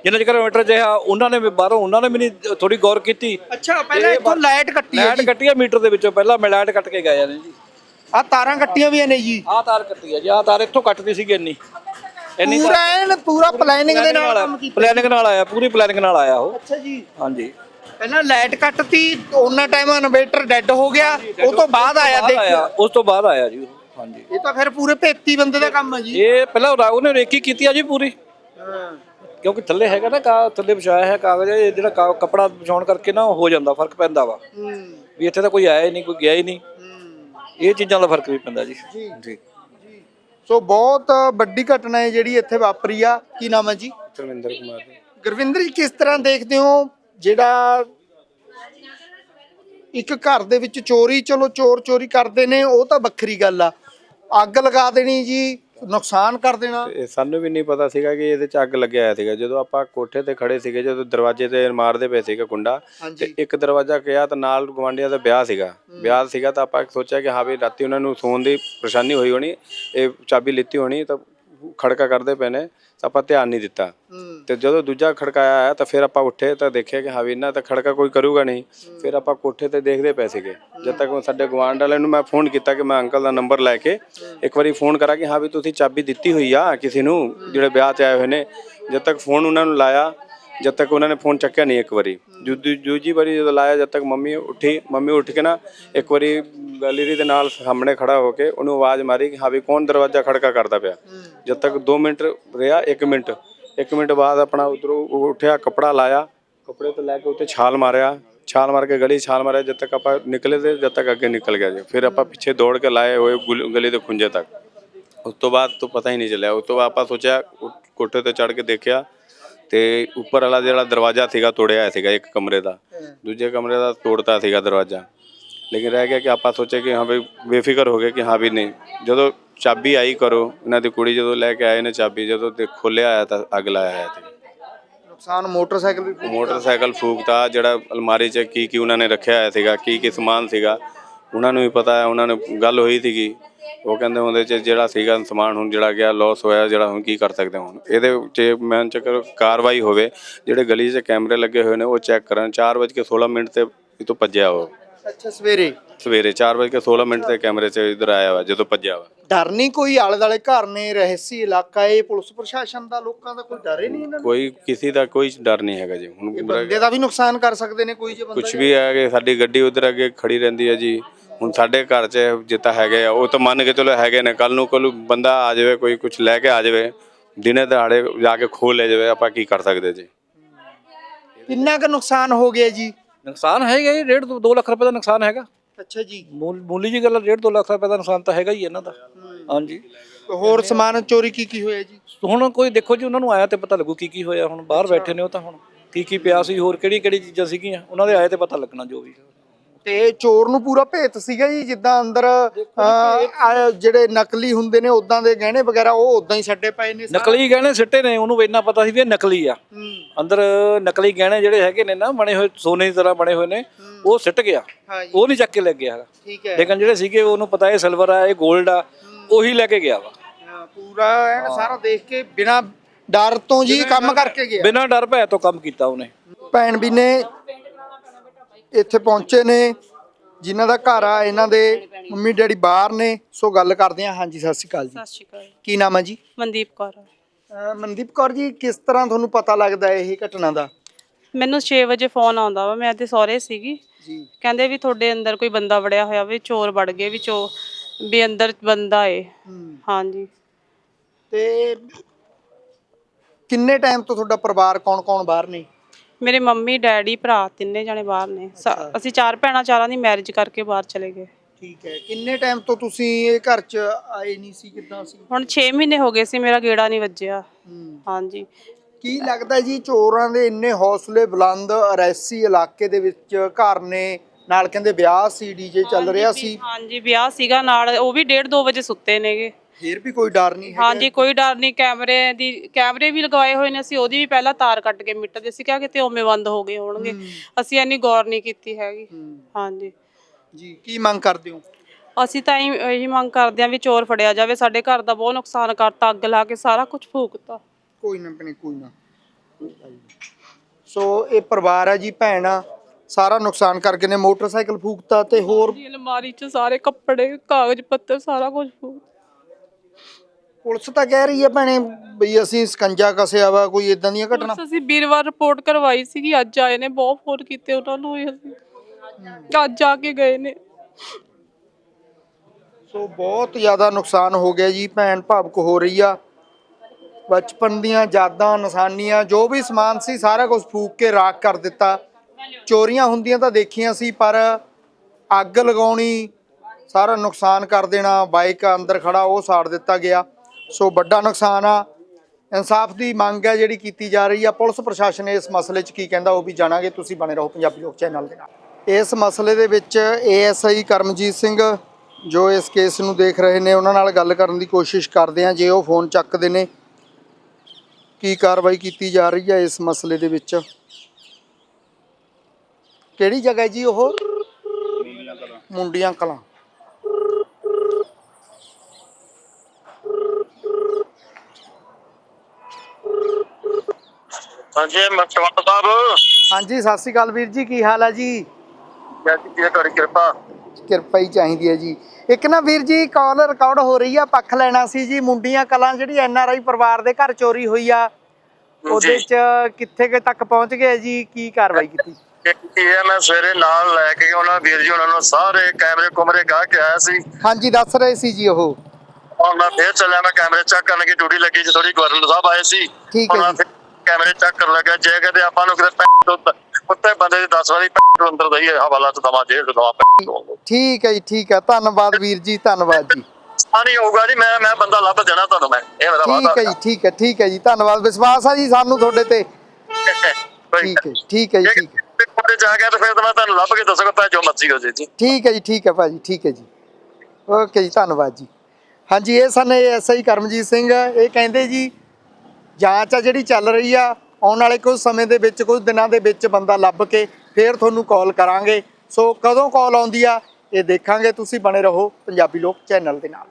ਜਿੰਨਾ ਚਿਰ ਇਨਵਰਟਰ ਜਿਹਾ ਉਹਨਾਂ ਨੇ ਵੀ ਬਾਹਰੋਂ ਉਹਨਾਂ ਨੇ ਵੀ ਨਹੀਂ ਥੋੜੀ ਗੌਰ ਕੀਤੀ। ਅੱਛਾ ਪਹਿਲਾਂ ਇੱਥੋਂ ਲਾਈਟ ਕੱਟੀ ਹੈ ਲਾਈਟ ਕੱਟੀ ਆ ਮੀਟਰ ਦੇ ਵਿੱਚੋਂ ਪਹਿਲਾਂ ਮੈਂ ਲਾਈਟ ਕੱਟ ਕੇ ਗਏ ਨੇ ਜੀ। ਆ ਤਾਰਾਂ ਕੱਟੀਆਂ ਵੀ ਨੇ ਜੀ। ਆਹ ਤਾਰ ਕੱਟੀ ਆ ਜੀ ਆਹ ਤਾਰ ਇੱਥੋਂ ਕੱਟਦੀ ਸੀਗੀ ਇੰਨੀ। ਇੰਨੀ ਪੂਰਾ ਐਨ ਪੂਰਾ ਪਲੈਨਿੰਗ ਦੇ ਨਾਲ ਕੰਮ ਕੀਤਾ ਪਲੈਨਿੰਗ ਨਾਲ ਆਇਆ ਪੂਰੀ ਪਲੈਨਿੰਗ ਨਾਲ ਆਇਆ ਉਹ। ਅੱਛਾ ਜੀ। ਹਾਂਜੀ। ਪਹਿਲਾਂ ਲਾਈਟ ਕੱਟਤੀ ਉਹਨਾਂ ਟਾਈਮ ਇਨਵੇਟਰ ਡੈੱਡ ਹੋ ਗਿਆ ਉਹ ਤੋਂ ਬਾਅਦ ਆਇਆ ਬਾਅਦ ਦੇਖਿਓ ਆਇਆ ਉਸ ਤੋਂ ਬਾਅਦ ਆਇਆ ਜੀ ਉਹ। ਹਾਂਜੀ। ਇਹ ਤਾਂ ਫਿਰ ਪੂਰੇ 33 ਬੰਦੇ ਦਾ ਕੰਮ ਹੈ ਜੀ। ਇਹ ਪਹਿਲਾਂ ਉਹ- ਉਹਨੇ ਰੇਕੀ ਕੀਤੀ ਆ ਜੀ ਪੂਰੀ। ਕਿਉਂਕਿ ਥੱਲੇ ਹੈਗਾ ਨਾ ਕਾ ਥੱਲੇ ਵਿਛਾਇਆ ਹੈ ਕਾਗਜ਼ ਇਹ ਜਿਹੜਾ ਕਾ- ਕੱਪੜਾ ਵਿਛਾਉਣ ਕਰਕੇ ਨਾ ਹੋ ਜਾਂਦਾ ਫ਼ਰਕ ਪੈਂਦਾ ਵਾ। ਹੂੰ। ਵੀ ਇੱਥੇ ਤਾਂ ਕੋਈ ਆਇਆ ਹੀ ਨਹੀਂ ਕੋਈ ਗਿਆ ਹੀ ਨਹੀਂ। ਇਹ ਚੀਜ਼ਾਂ ਦਾ ਫ਼ਰਕ ਵੀ ਪੈਂਦਾ ਜੀ। ਜੀ। ਜੀ। ਸੋ ਬਹੁਤ ਵੱਡੀ ਘਟਨਾ ਹੈ ਜਿਹੜੀ ਇੱਥੇ ਵਾਪਰੀ ਆ। ਕੀ ਨਾਮ ਹੈ ਜੀ? ਧਰਮਿੰਦਰ ਕੁਮਾਰ ਜੀ। ਗੁਰਵਿੰਦਰ ਜੀ ਕਿਸ ਤਰ੍ਹਾਂ ਦੇਖਦੇ ਹੋ ਜਿਹੜਾ ਇੱਕ ਘਰ ਦੇ ਵਿੱਚ ਚੋਰੀ ਚਲੋ ਚੋਰ ਚੋਰੀ ਕਰਦੇ ਨੇ ਉਹ ਤਾਂ ਵੱਖਰੀ ਗੱਲ ਆ। ਅੱਗ ਲਗਾ ਦੇਣੀ ਜੀ ਨੁਕਸਾਨ ਕਰ ਦੇਣਾ। ਇਹ ਸਾਨੂੰ ਵੀ ਨਹੀਂ ਪਤਾ ਸੀਗਾ ਕਿ ਇਹਦੇ ਚ ਅੱਗ ਲੱਗਿਆ ਹੋਇਆ ਸੀਗਾ। ਜਦੋਂ ਆਪਾਂ ਕੋਠੇ ਤੇ ਖੜੇ ਸੀਗੇ ਜਦੋਂ ਦਰਵਾਜ਼ੇ ਤੇ ਮਾਰਦੇ ਪਏ ਸੀਗਾ ਕੁੰਡਾ ਤੇ ਇੱਕ ਦਰਵਾਜ਼ਾ ਗਿਆ ਤਾਂ ਨਾਲ ਗਵਾਂਡੀਆਂ ਦਾ ਵਿਆਹ ਸੀਗਾ। ਵਿਆਹ ਸੀਗਾ ਤਾਂ ਆਪਾਂ ਸੋਚਿਆ ਕਿ ਹਾਂ ਵੀ ਰਾਤੀ ਉਹਨਾਂ ਨੂੰ ਸੌਣ ਦੀ ਪਰੇਸ਼ਾਨੀ ਹੋਈ ਹੋਣੀ ਇਹ ਚਾਬੀ ਲਿੱਤੀ ਹੋਣੀ ਤਾਂ ਖੜਕਾ ਕਰਦੇ ਪਏ ਨੇ ਤਾਂ ਆਪਾਂ ਧਿਆਨ ਨਹੀਂ ਦਿੱਤਾ। ਤੇ ਜਦੋਂ ਦੂਜਾ ਖੜਕਾਇਆ ਆਇਆ ਤਾਂ ਫਿਰ ਆਪਾਂ ਉੱਠੇ ਤਾਂ ਦੇਖਿਆ ਕਿ ਹਾਂ ਇਹਨਾਂ ਤਾਂ ਖੜਕਾ ਕੋਈ ਕਰੂਗਾ ਨਹੀਂ। ਫਿਰ ਆਪਾਂ ਕੋਠੇ ਤੇ ਦੇਖਦੇ ਪਏ ਸੀਗੇ। ਜਦ ਤੱਕ ਉਹ ਸਾਡੇ ਗਵਾਂਢ ਵਾਲੇ ਨੂੰ ਮੈਂ ਫੋਨ ਕੀਤਾ ਕਿ ਮੈਂ ਅੰਕਲ ਦਾ ਨੰਬਰ ਲੈ ਕੇ ਇੱਕ ਵਾਰੀ ਫੋਨ ਕਰਾਂ ਕਿ ਹਾਂ ਵੀ ਤੁਸੀਂ ਚਾਬੀ ਦਿੱਤੀ ਹੋਈ ਆ ਕਿਸੇ ਨੂੰ ਜਿਹੜੇ ਵਿਆਹ ਤੇ ਆਏ ਹੋਏ ਨੇ। ਜਦ ਤੱਕ ਫੋਨ ਉਹਨਾਂ ਨੂੰ ਲਾਇਆ, ਜਦ ਤੱਕ ਉਹਨਾਂ ਨੇ ਫੋਨ ਚੱਕਿਆ ਨਹੀਂ ਇੱਕ ਵਾਰੀ। ਦੂ- ਦੂ- ਦੂਜੀ ਵਾਰੀ ਜਦੋਂ ਲਾਇਆ, ਜਦ ਤੱਕ ਮੰਮੀ ਉੱਠੀ, ਮੰਮੀ ਉੱਠ ਕੇ ਨਾ ਇੱਕ ਵਾਰੀ ਗੈਲਰੀ ਦੇ ਨਾਲ ਸਾਹਮਣੇ ਖੜਾ ਹੋ ਕੇ ਉਹਨੂੰ ਆਵਾਜ਼ ਮਾਰੀ ਕਿ ਹਾਂ ਵੀ ਕੌਣ ਦਰਵਾਜ਼ਾ ਖੜਕਾ ਕਰਦਾ ਪਿਆ। ਜਦ ਤੱਕ 2 ਮਿੰਟ ਰਿਹਾ 1 ਮਿੰਟ 1 ਮਿੰਟ ਬਾਅਦ ਆਪਣਾ ਉਧਰੋਂ ਉੱਠਿਆ, ਕੱਪੜਾ ਲਾਇਆ, ਕੱਪੜੇ ਤੋਂ ਲੈ ਕੇ ਉੱਤੇ ਛਾਲ ਮਾਰਿਆ। ਛਾਲ ਮਾਰ ਕੇ ਗਲੀ ਛਾਲ ਮਾਰਿਆ, ਜਦ ਤੱਕ ਆਪਾਂ ਨਿਕਲੇ ਤੇ ਜਦ ਤੱਕ ਅੱਗੇ ਨਿਕਲ ਗਿਆ ਜੀ। ਫਿਰ ਆਪਾਂ ਪਿੱਛੇ ਦੌੜ ਕੇ ਲਾਏ ਹੋਏ ਗੁਲ- ਗਲੀ ਦੇ ਖੁੰਝੇ ਤੱਕ। ਉਸ ਤੋਂ ਬਾਅਦ ਤੋਂ ਪਤਾ ਹੀ ਨਹੀਂ ਚੱਲਿਆ। ਉਸ ਤੋਂ ਬਾਅਦ ਆਪਾਂ ਸੋਚਿਆ ਕੋਠੇ ਤੇ ਚੜ ਕੇ ਦੇਖਿਆ ਤੇ ਉੱਪਰ ਵਾਲਾ ਜਿਹੜਾ ਦਰਵਾਜ਼ਾ ਸੀਗਾ ਤੋੜਿਆ ਸੀਗਾ ਇੱਕ ਕਮਰੇ ਦਾ। ਦੂਜੇ ਕਮਰੇ ਦਾ ਤੋੜਤਾ ਸੀਗਾ ਦਰਵਾਜ਼ਾ। ਲੇਕਿਨ ਰਹਿ ਗਿਆ ਕਿ ਆਪਾਂ ਸੋਚੇ ਕਿ ਹਾਂ ਵੀ ਬੇਫਿਕਰ ਹੋ ਗਏ ਕਿ ਹਾਂ ਵੀ ਨਹੀਂ। ਜਦੋਂ ਚਾਬੀ ਆਈ ਕਰੋ। ਇਹਨਾਂ ਦੀ ਕੁੜੀ ਜਦੋਂ ਲੈ ਕੇ ਆਏ ਨੇ ਚਾਬੀ ਜਦੋਂ ਤੇ ਖੋਲਿਆ ਆਇਆ ਤਾਂ ਅੱਗ ਲਾਇਆ ਆਇਆ ਤੇ ਨੁਕਸਾਨ ਮੋਟਰਸਾਈਕਲ ਵੀ ਮੋਟਰਸਾਈਕਲ ਫੂਕਤਾ ਜਿਹੜਾ ਅਲਮਾਰੀ 'ਚ ਕੀ ਕੀ ਉਹਨਾਂ ਨੇ ਰੱਖਿਆ ਹੋਇਆ ਸੀਗਾ ਕੀ ਕੀ ਸਮਾਨ ਸੀਗਾ ਉਹਨਾਂ ਨੂੰ ਵੀ ਪਤਾ ਹੈ ਉਹਨਾਂ ਨੂੰ ਗੱਲ ਹੋਈ ਸੀਗੀ। ਉਹ ਕਹਿੰਦੇ ਉਹਦੇ 'ਚ ਜਿਹੜਾ ਸੀਗਾ ਸਮਾਨ ਹੁਣ ਜਿਹੜਾ ਗਿਆ ਲਾਸ ਹੋਇਆ ਜਿਹੜਾ ਹੁਣ ਕੀ ਕਰ ਸਕਦੇ ਹਾਂ ਹੁਣ। ਇਹਦੇ 'ਚ ਮੈਂ ਚੱਕਰ ਕਾਰਵਾਈ ਹੋਵੇ ਜਿਹੜੇ ਗਲੀ 'ਚ ਕੈਮਰੇ ਲੱਗੇ ਹੋਏ ਨੇ ਉਹ ਚੈੱਕ ਕਰਨ। 4:16 ਮਿੰਟ ਤੇ ਇਹ ਤੋਂ ਭੱਜਿਆ ਉਹ। ਅੱਛਾ ਸਵੇਰੇ? ਸਵੇਰੇ 4:16 ਮਿੰਟ ਤੇ ਕੈਮਰੇ 'ਚ ਇਧਰ ਆਇਆ ਵਾ ਜਦੋਂ ਭੱਜਿਆ ਵਾ। ਡਰ ਨਹੀਂ ਕੋਈ ਆਲੇ ਦਾਲੇ ਘਰ ਨੇ ਰਹਿਸੀ ਇਲਾਕਾ ਇਹ ਪੁਲਿਸ ਪ੍ਰਸ਼ਾਸਨ ਦਾ ਲੋਕਾਂ ਦਾ ਕੋਈ ਡਰ ਹੀ ਨਹੀਂ ਇਹਨਾਂ ਨੂੰ? ਕੋਈ ਕਿਸੇ ਦਾ ਕੋਈ ਡਰ ਨਹੀਂ ਹੈਗਾ ਜੀ। ਹੁਣ ਬੰਦੇ ਦਾ ਵੀ ਨੁਕਸਾਨ ਕਰ ਸਕਦੇ ਨੇ ਕੋਈ ਜੇ ਬੰਦਾ ਕੁਝ ਵੀ ਹੈ ਕਿ ਸਾਡੀ ਗੱਡੀ ਉਧਰ ਅੱਗੇ ਖੜੀ ਰਹਿੰਦੀ ਹੈ ਜੀ। ਹੁਣ ਸਾਡੇ ਘਰ 'ਚ ਜਿੱਤਾ ਹੈਗੇ ਆ ਉਹ ਤਾਂ ਮੰਨ ਕੇ ਚਲੋ ਹੈਗੇ ਨੇ। ਕੱਲ ਨੂੰ ਕੋਈ ਬੰਦਾ ਆ ਜਾਵੇ ਕੋਈ ਕੁਝ ਲੈ ਕੇ ਆ ਜਾਵੇ ਦਿਨੇ ਦਿਹਾੜੇ ਜਾ ਕੇ ਖੋਹ ਲੈ ਜਾਵੇ ਆਪਾਂ ਕੀ ਕਰ ਸਕਦੇ ਜੀ। ਕਿੰਨਾ ਕੁ ਨੁਕਸਾਨ ਹੋ ਗਿਆ ਜੀ? ਨੁਕਸਾਨ ਹੈਗਾ ਜੀ ਡੇਢ ਤੋਂ 2 ਲੱਖ ਰੁਪਏ ਦਾ ਨੁਕਸਾਨ ਹੈਗਾ। ਅੱਛਾ ਜੀ। ਮੂਲ- ਮੂਲੀ ਜੀ ਗੱਲ ਡੇਢ 2 ਲੱਖ ਰੁਪਏ ਦਾ ਨੁਕਸਾਨ ਤਾਂ ਹੈਗਾ ਹੀ ਇਹਨਾਂ ਦਾ। ਹਾਂਜੀ। ਹੋਰ ਸਮਾਨ ਚੋਰੀ ਕੀ ਕੀ ਹੋਇਆ ਜੀ? ਹੁਣ ਕੋਈ ਦੇਖੋ ਜੀ ਉਹਨਾਂ ਨੂੰ ਆਇਆ ਤੇ ਪਤਾ ਲੱਗੂ ਕੀ ਕੀ ਹੋਇਆ ਹੁਣ ਬਾਹਰ ਬੈਠੇ ਨੇ ਉਹ ਤਾਂ ਹੁਣ। ਕੀ ਕੀ ਪਿਆ ਸੀ ਹੋਰ ਕਿਹੜੀ ਕਿਹੜੀ ਚੀਜ਼ਾਂ ਸੀਗੀਆਂ ਉਹਨਾਂ ਦੇ ਆਏ ਤੇ ਪਤਾ ਲੱਗਣਾ ਜੋ ਵੀ। ਤੇ ਚੋਰ ਨੂੰ ਪੂਰਾ ਭੇਤ ਸੀਗਾ ਜੀ ਜਿੱਦਾਂ ਅੰਦਰ ਅਹ, ਜਿਹੜੇ ਨਕਲੀ ਹੁੰਦੇ ਨੇ ਉਦਾਂ ਦੇ ਗਹਿਣੇ ਵਗੈਰਾ ਉਹ ਉਦਾਂ ਹੀ ਛੱਡੇ ਪਏ ਨੇ ਸਾਰੇ। ਨਕਲੀ ਗਹਿਣੇ ਸਿੱਟੇ ਨੇ ਉਹਨੂੰ ਇੰਨਾ ਪਤਾ ਸੀ ਵੀ ਇਹ ਨਕਲੀ ਆ। ਹੂੰ, ਅੰਦਰ ਨਕਲੀ ਗਹਿਣੇ ਜਿਹੜੇ ਹੈਗੇ ਨੇ ਨਾ ਬਣੇ ਹੋਏ ਸੋਨੇ ਦੀ ਤਰ੍ਹਾਂ ਬਣੇ ਹੋਏ ਨੇ ਉਹ ਸਿੱਟ ਗਿਆ। ਹਾਂ ਜੀ। ਉਹ ਨਹੀਂ ਚੱਕ ਕੇ ਲੈ ਗਿਆ ਹੈਗਾ। ਠੀਕ ਹੈ। ਲੇਕਿਨ ਜਿਹੜੇ ਸੀਗੇ ਉਹਨੂੰ ਪਤਾ ਇਹ ਸਿਲਵਰ ਆ ਇਹ 골ਡ ਆ ਉਹੀ ਲੈ ਕੇ ਗਿਆ ਵਾ। ਹਾਂ, ਪੂਰਾ ਐਨ ਸਾਰਾ ਦੇਖ ਕੇ ਬਿਨਾ ਡਰ ਤੋਂ ਜੀ ਕੰਮ ਕਰਕੇ ਗਿਆ। ਬਿਨਾਂ ਡਰ ਭੈ ਤੋਂ ਕੰਮ ਕੀਤਾ ਉਹਨੇ। ਭੈਣ ਵੀ ਨੇ ਇੱਥੇ ਪਹੁੰਚੇ ਨੇ ਜਿਨ੍ਹਾਂ ਦਾ ਘਰ ਆ ਇਹਨਾਂ ਦੇ ਮੰਮੀ ਡੈਡੀ ਬਾਹਰ ਨੇ ਸੋ ਗੱਲ ਕਰਦੇ ਆ ਹਾਂਜੀ ਸਤਿ ਸ਼੍ਰੀ ਅਕਾਲ ਜੀ। ਸਤਿ ਸ਼੍ਰੀ ਅਕਾਲ ਕੀ ਨਾਮ ਹੈ ਜੀ? ਮਨਦੀਪ ਕੌਰ। ਅਹ ਮਨਦੀਪ ਕੌਰ ਜੀ ਕਿਸ ਤਰ੍ਹਾਂ ਤੁਹਾਨੂੰ ਪਤਾ ਲੱਗਦਾ ਇਹ ਘਟਨਾ ਦਾ? ਮੈਨੂੰ 6 ਵਜੇ ਫੋਨ ਆਉਂਦਾ ਵਾ ਮੈਂ ਤੇ ਸਹੁਰੇ ਸੀਗੀ। ਜੀ। ਕਹਿੰਦੇ ਵੀ ਤੁਹਾਡੇ ਅੰਦਰ ਕੋਈ ਬੰਦਾ ਵੜਿਆ ਹੋਇਆ ਵੀ ਚੋਰ ਵੜ ਗਏ ਵੀ ਚੋ ਵੀ ਅੰਦਰ ਬੰਦਾ ਏ। ਹਾਂਜੀ। ਤੇ ਕਿੰਨੇ ਟਾਈਮ ਤੋਂ ਤੁਹਾਡਾ ਪਰਿਵਾਰ ਕੌਣ-ਕੌਣ ਬਾਹਰ ਨੇ? ਮੇਰੇ ਮੰਮੀ ਡੈਡੀ ਭਰਾ ਤਿੰਨੇ ਜਣੇ ਬਾਹਰ ਨੇ। ਸ- ਅਸੀਂ ਚਾਰ ਭੈਣਾਂ ਚਾਰਾਂ ਦੀ ਮੈਰਿਜ ਕਰਕੇ ਬਾਹਰ ਚਲੇ ਗਏ। ਠੀਕ ਹੈ। ਕਿੰਨੇ ਟਾਈਮ ਤੋਂ ਤੁਸੀਂ ਇਹ ਘਰ 'ਚ ਆਏ ਨਹੀਂ ਸੀ? ਕਿੱਦਾਂ ਸੀ? ਹੁਣ 6 ਮਹੀਨੇ ਹੋ ਗਏ ਸੀ ਮੇਰਾ ਗੇੜਾ ਨਹੀਂ ਵੱਜਿਆ। ਹੂੰ। ਹਾਂਜੀ। ਕੀ ਲੱਗਦਾ ਜੀ ਚੋਰਾਂ ਦੇ ਇੰਨੇ ਹੌਸਲੇ ਬੁਲੰਦ ਅਰੈਸੀ ਇਲਾਕੇ ਦੇ ਵਿੱਚ ਘਰ ਨੇ? ਨਾਲ ਕਹਿੰਦੇ ਵਿਆਹ ਸੀ ਡੀਜੇ ਚੱਲ ਰਿਹਾ ਸੀ। ਹਾਂਜੀ ਵਿਆਹ ਸੀਗਾ ਨਾਲ ਉਹ ਵੀ 1:30 2 ਵਜੇ ਸੁੱਤੇ ਨੇਗੇ। ਫੇਰ ਵੀ ਕੋਈ ਡਰ ਨਹੀਂ ਹੈ ਹਾਂਜੀ ਕੋਈ ਡਰ ਨਹੀਂ। ਕੈਮਰੇ ਦੀ ਕੈਮਰੇ ਵੀ ਲਗਵਾਏ ਹੋਏ ਨੇ। ਅਸੀਂ ਉਹਦੀ ਵੀ ਪਹਿਲਾਂ ਤਾਰ ਕੱਟ ਕੇ ਮਿੱਟਦੇ ਸੀ। ਕਿਹਾ ਕਿਤੇ ਓਵੇਂ ਬੰਦ ਹੋ ਗਏ ਹੋਣਗੇ। ਅਸੀਂ ਇੰਨੀ ਗੌਰ ਨਹੀਂ ਕੀਤੀ ਹੈਗੀ। ਹਾਂਜੀ। ਜੀ ਕੀ ਮੰਗ ਕਰਦੇ ਹੋ? ਅਸੀਂ ਤਾਂ ਇਹੀ ਇਹੀ ਮੰਗ ਕਰਦੇ ਆਂ ਵੀ ਚੋਰ ਫੜਿਆ ਜਾਵੇ। ਸਾਡੇ ਘਰ ਦਾ ਬਹੁਤ ਨੁਕਸਾਨ ਕਰਤਾ। ਅੱਗ ਲਾ ਕੇ ਸਾਰਾ ਕੁਝ ਫੂਕਤਾ। ਕੋਈ ਨਾ ਭੈਣੇ ਕੋਈ ਨਾ। ਸੋ ਇਹ ਪਰਿਵਾਰ ਹੈ ਜੀ ਭੈਣ ਆ। ਸਾਰਾ ਨੁਕਸਾਨ ਕਰਕੇ ਨੇ। ਮੋਟਰਸਾਈਕਲ ਫੂਕਤਾ ਤੇ ਹੋਰ ਅਲਮਾਰੀ 'ਚ ਸਾਰੇ ਕੱਪੜੇ ਕਾਗਜ਼ ਪੱਤਰ ਸਾਰਾ ਕੁਝ ਫੂਕ ਪੁਲਿਸ ਤਾਂ ਕਹਿ ਰਹੀ ਹੈ ਭੈਣੇ ਬਈ ਅਸੀਂ ਸਕੰਜਾ ਕਸਿਆ ਵਾ ਕੋਈ ਇਦਾਂ ਦੀਆਂ ਘਟਨਾ? ਪੁਲਿਸ ਅਸੀਂ ਵੀਰਵਾਰ ਰਿਪੋਰਟ ਕਰਵਾਈ ਸੀਗੀ ਅੱਜ ਆਏ ਨੇ ਬਹੁਤ ਫੋਨ ਕੀਤੇ ਉਹਨਾਂ ਨੂੰ ਵੀ ਅਸੀਂ। ਅੱਜ ਆ ਕੇ ਗਏ ਨੇ। ਸੋ ਬਹੁਤ ਜ਼ਿਆਦਾ ਨੁਕਸਾਨ ਹੋ ਗਿਆ ਜੀ ਭੈਣ ਭਾਵਕ ਹੋ ਰਹੀ ਆ। ਬਚਪਨ ਦੀਆਂ ਯਾਦਾਂ ਨਿਸ਼ਾਨੀਆਂ ਜੋ ਵੀ ਸਮਾਨ ਸੀ ਸਾਰਾ ਕੁਝ ਫੂਕ ਕੇ ਰਾਖ ਕਰ ਦਿੱਤਾ। ਚੋਰੀਆਂ ਹੁੰਦੀਆਂ ਤਾਂ ਦੇਖੀਆਂ ਸੀ ਪਰ ਅੱਗ ਲਗਾਉਣੀ ਸਾਰਾ ਨੁਕਸਾਨ ਕਰ ਦੇਣਾ ਬਾਈਕ ਅੰਦਰ ਖੜਾ ਉਹ ਸਾੜ ਦਿੱਤਾ ਗਿਆ। ਸੋ ਵੱਡਾ ਨੁਕਸਾਨ ਆ। ਇਨਸਾਫ ਦੀ ਮੰਗ ਹੈ ਜਿਹੜੀ ਕੀਤੀ ਜਾ ਰਹੀ ਆ। ਪੁਲਿਸ ਪ੍ਰਸ਼ਾਸਨ ਇਸ ਮਸਲੇ 'ਚ ਕੀ ਕਹਿੰਦਾ ਉਹ ਵੀ ਜਾਣਾਂਗੇ। ਤੁਸੀਂ ਬਣੇ ਰਹੋ ਪੰਜਾਬੀ ਲੋਕ ਚੈਨਲ ਦੇ ਨਾਲ। ਇਸ ਮਸਲੇ ਦੇ ਵਿੱਚ ਏਐਸਆਈ ਕਰਮਜੀਤ ਸਿੰਘ ਜੋ ਇਸ ਕੇਸ ਨੂੰ ਦੇਖ ਰਹੇ ਨੇ, ਉਹਨਾਂ ਨਾਲ ਗੱਲ ਕਰਨ ਦੀ ਕੋਸ਼ਿਸ਼ ਕਰਦੇ ਆ। ਜੇ ਉਹ ਫੋਨ ਚੱਕਦੇ ਨੇ, ਕੀ ਕਾਰਵਾਈ ਕੀਤੀ ਜਾ ਰਹੀ ਹੈ ਇਸ ਮਸਲੇ ਦੇ ਵਿੱਚ? ਕਿਹੜੀ ਜਗ੍ਹਾ ਜੀ ਉਹ? ਮੁੰਡੀਆਂ ਕਲਾਂ। ਹਾਂਜੀ ਮਕਤਵਤ ਸਾਹਿਬ ਹਾਂਜੀ ਸਤਿ ਸ਼੍ਰੀ ਅਕਾਲ ਵੀਰ ਜੀ ਕੀ ਹਾਲ ਹੈ ਜੀ? ਜੈਸੀ ਹੈ ਤੁਹਾਡੀ ਕਿਰਪਾ। ਕਿਰਪਾ ਹੀ ਚਾਹੀਦੀ ਹੈ ਜੀ। ਇੱਕ ਨਾ ਵੀਰ ਜੀ ਕਾਲ ਰਿਕਾਰਡ ਹੋ ਰਹੀ ਆ ਪੱਖ ਲੈਣਾ ਸੀ ਜੀ ਮੁੰਡੀਆਂ ਕਲਾਂ ਜਿਹੜੀ ਐਨਆਰਆਈ ਪਰਿਵਾਰ ਦੇ ਘਰ ਚੋਰੀ ਹੋਈ ਆ ਉਹਦੇ ਚ ਕਿੱਥੇ ਕੁ ਤੱਕ ਪਹੁੰਚ ਗਏ ਜੀ ਕੀ ਕਾਰਵਾਈ ਕੀਤੀ? ਕੀ ਹੈ ਮੈਂ ਸਵੇਰੇ ਨਾਲ ਲੈ ਕੇ ਉਹਨਾਂ ਵੀਰ ਜੀ ਉਹਨਾਂ ਨੂੰ ਸਾਰੇ ਕੈਮਰੇ ਕੁਮਰੇ ਗਾ ਕੇ ਆਇਆ ਸੀ। ਹਾਂਜੀ ਦੱਸ ਰਹੇ ਸੀ ਜੀ ਉਹ। ਮੈਂ ਫੇਰ ਚੱਲਿਆ ਮੈਂ ਕੈਮਰੇ ਚੈੱਕ ਕਰਨ ਦੀ ਡਿਊਟੀ ਲੱਗੀ ਜੀ ਥੋੜੀ ਗਵਰਨਰ ਸਾਹਿਬ ਆਏ ਸੀ। ਠੀਕ ਹੈ ਉਹਨਾਂ ਜੀ। ਕੈਮਰੇ ਚੈੱਕ ਕਰਨ ਲੱਗਾ ਜੇ ਕਿਤੇ ਆਪਾਂ ਨੂੰ ਕਿਤੇ ਭੈਣ ਤੋਂ ਕੁੱਤੇ ਬੰਦੇ ਦੀ 10 ਵਾਰੀ ਤੋਂ ਅੰਦਰ ਦਈਏ ਹਵਾਲਾ ਚ ਦਵਾ ਜੇਲ੍ਹ ਦਵਾ ਤੋਂ ਠੀਕ ਹੈ ਜੀ ਠੀਕ ਹੈ। ਧੰਨਵਾਦ ਵੀਰ ਜੀ ਧੰਨਵਾਦ ਜੀ। ਨਹੀਂ ਹੋਊਗਾ ਜੀ ਮੈਂ ਮੈਂ ਬੰਦਾ ਲੱਭ ਦੇਣਾ ਤੁਹਾਨੂੰ ਮੈਂ। ਇਹ ਮੇਰਾ ਵਾਅਦਾ ਠੀਕ ਹੈ ਜੀ ਠੀਕ ਹੈ ਠੀਕ ਹੈ ਜੀ ਧੰਨਵਾਦ। ਵਿਸ਼ਵਾਸ ਆ ਜੀ ਸਾਨੂੰ ਤੁਹਾਡੇ ਤੇ। ਠੀਕ ਹੈ ਠੀਕ ਹੈ ਜੀ ਠੀਕ ਹੈ। ਜੇ ਕੋਲੇ ਜਾ ਗਿਆ ਤਾਂ ਫਿਰ ਤਾਂ ਮੈਂ ਤੁਹਾਨੂੰ ਲੱਭ ਕੇ ਦੱਸਾਂਗਾ ਭਾਵੇਂ ਜੋ ਮਰਜ਼ੀ ਹੋ ਜੇ ਜੀ। ਠੀਕ ਹੈ ਜੀ ਠੀਕ ਹੈ ਭਾਜੀ ਠੀਕ ਹੈ ਜੀ। ਓਕੇ ਜੀ ਧੰਨਵਾਦ ਜੀ। ਹਾਂਜੀ ਇਹ ਸਨ ਐਸਆਈ ਕਰਮਜੀਤ ਸਿੰਘ। ਇਹ ਕਹਿੰਦੇ ਜੀ ਜਾਂਚ ਆ ਜਿਹੜੀ ਚੱਲ ਰਹੀ ਆ, ਆਉਣ ਵਾਲੇ ਕੁਝ ਸਮੇਂ ਦੇ ਵਿੱਚ, ਕੁਝ ਦਿਨਾਂ ਦੇ ਵਿੱਚ ਬੰਦਾ ਲੱਭ ਕੇ ਫੇਰ ਤੁਹਾਨੂੰ ਕਾਲ ਕਰਾਂਗੇ। ਸੋ ਕਦੋਂ ਕਾਲ ਆਉਂਦੀ ਆ, ਇਹ ਦੇਖਾਂਗੇ, ਤੁਸੀਂ ਬਣੇ ਰਹੋ ਪੰਜਾਬੀ ਲੋਕ ਚੈਨਲ ਦੇ ਨਾਲ।